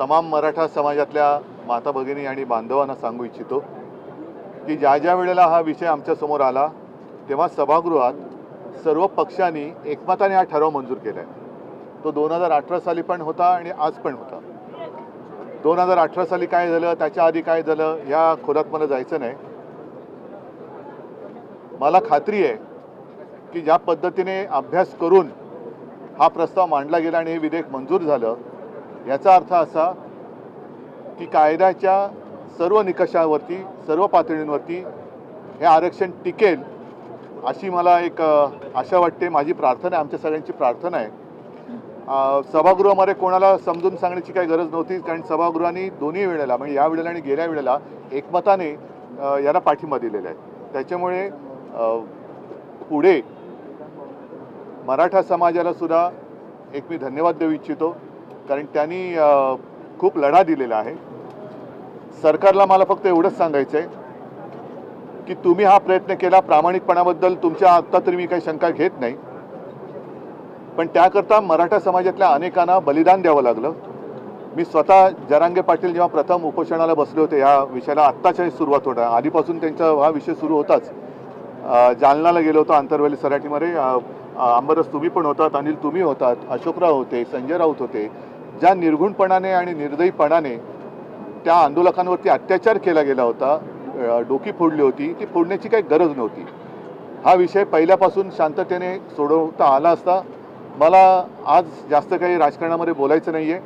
तमाम मराठा समाजातल्या माता भगिनी आणि बांधवांना सांगू इच्छितो की ज्या ज्या वेळेला हा विषय आमच्यासमोर आला तेव्हा सभागृहात सर्व पक्षांनी एकमताने हा ठराव मंजूर केला आहे तो दोन हजार अठरा साली पण होता आणि आज पण होता. दोन हजार अठरा साली काय झालं त्याच्या आधी काय झालं ह्या खोलात मला जायचं नाही. मला खात्री आहे की ज्या पद्धतीने अभ्यास करून हा प्रस्ताव मांडला गेला आणि हे विधेयक मंजूर झालं याचा अर्थ असा की कायद्याच्या सर्व निकषावरती सर्व पातळींवरती हे आरक्षण टिकेल अशी मला एक आशा वाटते. माझी प्रार्थना आहे आमच्या सगळ्यांची प्रार्थना आहे. सभागृहामध्ये कोणाला समजून सांगण्याची काही गरज नव्हती कारण सभागृहाने दोन्ही वेळेला म्हणजे या वेळेला आणि गेल्या वेळेला एकमताने याला पाठिंबा दिलेला आहे. त्याच्यामुळे पुढे मराठा समाजाला सुद्धा एक मी धन्यवाद देऊ इच्छितो. कारण त्यांनी खूप लढा दिलेला आहे. सरकारला मला फक्त एवढंच सांगायचं आहे की तुम्ही हा प्रयत्न केला प्रामाणिकपणाबद्दल तुमच्या आत्ता तरी मी काही शंका घेत नाही. पण त्याकरता मराठा समाजातल्या अनेकांना बलिदान द्यावं लागलं. मी स्वतः जरांगे पाटील जेव्हा प्रथम उपोषणाला बसले होते ह्या विषयाला आत्ताच्या सुरुवात होता. आधीपासून त्यांचा हा विषय सुरू होताच. जालनाला गेलो होतो आंतरवेली सराठीमध्ये अंबरस तुम्ही पण होतात अनिल तुम्ही होतात अशोकराव होते संजय राऊत होते. ज्या निर्घुणपणाने आणि निर्दयीपणाने त्या आंदोलकांवरती अत्याचार केला गेला होता डोकी फोडली होती ती फोडण्याची काही गरज नव्हती. हा विषय पहिल्यापासून शांततेने सोडवता आला असता. मला आज जास्त काही राजकारणामध्ये बोलायचं नाही आहे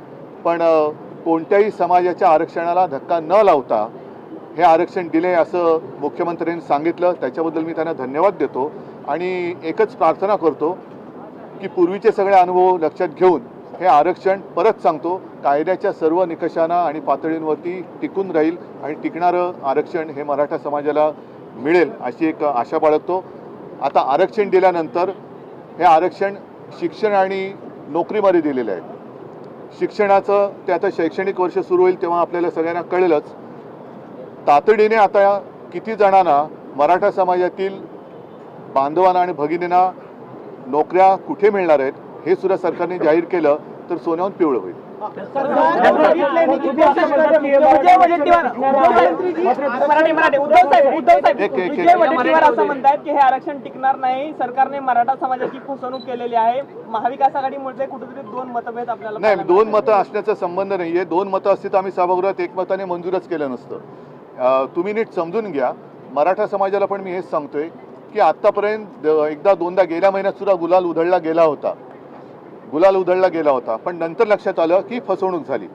पण कोणत्याही समाजाच्या आरक्षणाला धक्का न लावता हे आरक्षण दिले असं मुख्यमंत्र्यांनी सांगितलं. त्याच्याबद्दल मी त्यांना धन्यवाद देतो आणि एकच प्रार्थना करतो की पूर्वीचे सगळे अनुभव लक्षात घेऊन हे आरक्षण परत सांगतो कायद्याच्या सर्व निकषांना आणि पातळींवरती टिकून राहील आणि टिकणारं आरक्षण हे मराठा समाजाला मिळेल अशी एक आशा बाळगतो. आता आरक्षण दिल्यानंतर हे आरक्षण शिक्षण आणि नोकरीमध्ये दिलेलं आहे. शिक्षणाचं ते आता शैक्षणिक वर्ष सुरू होईल तेव्हा आपल्याला सगळ्यांना कळेलच. तातडीने आता किती जणांना मराठा समाजातील बांधवांना आणि भगिनींना नोकऱ्या कुठे मिळणार आहेत? हे सुद्धा सरकारने जाहीर केलं तर सोन्याहून पिवळं होईल. हे आरक्षण टिकणार नाही. सरकारने मराठा समाजाची फसवणूक केलेली आहे. महाविकास आघाडीमुळे कुठेतरी दोन मतभेद आपल्याला नाही दोन मतं असण्याचा संबंध नाही आहे दोन मतं असती तर आम्ही सभागृहात एकमताने मंजूरच केलं नसतं. अं, तुम्ही नीट समजून घ्या. मराठा समाजाला पण मी हेच सांगतोय की आत्तापर्यंत अं, एकदा दोनदा गेल्या महिन्यात सुद्धा गुलाल उधळला गेला होता. गुलाल उधळला गेला होता पण नंतर लक्षात आलं की फसवणूक झाली.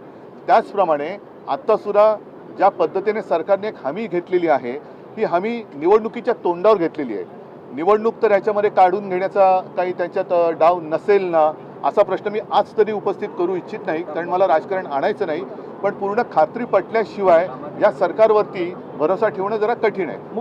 त्याचप्रमाणे आत्तासुद्धा ज्या पद्धतीने सरकारने एक हमी घेतलेली आहे ही हमी निवडणुकीच्या तोंडावर घेतलेली आहे. निवडणूक तर ह्याच्यामध्ये काढून घेण्याचा काही त्यांच्यात डाव नसेल ना असा प्रश्न मी आज तरी उपस्थित करू इच्छित नाही कारण मला राजकारण आणायचं नाही. पण पूर्ण खात्री पटल्याशिवाय या सरकारवरती भरोसा ठेवणं जरा कठीण आहे.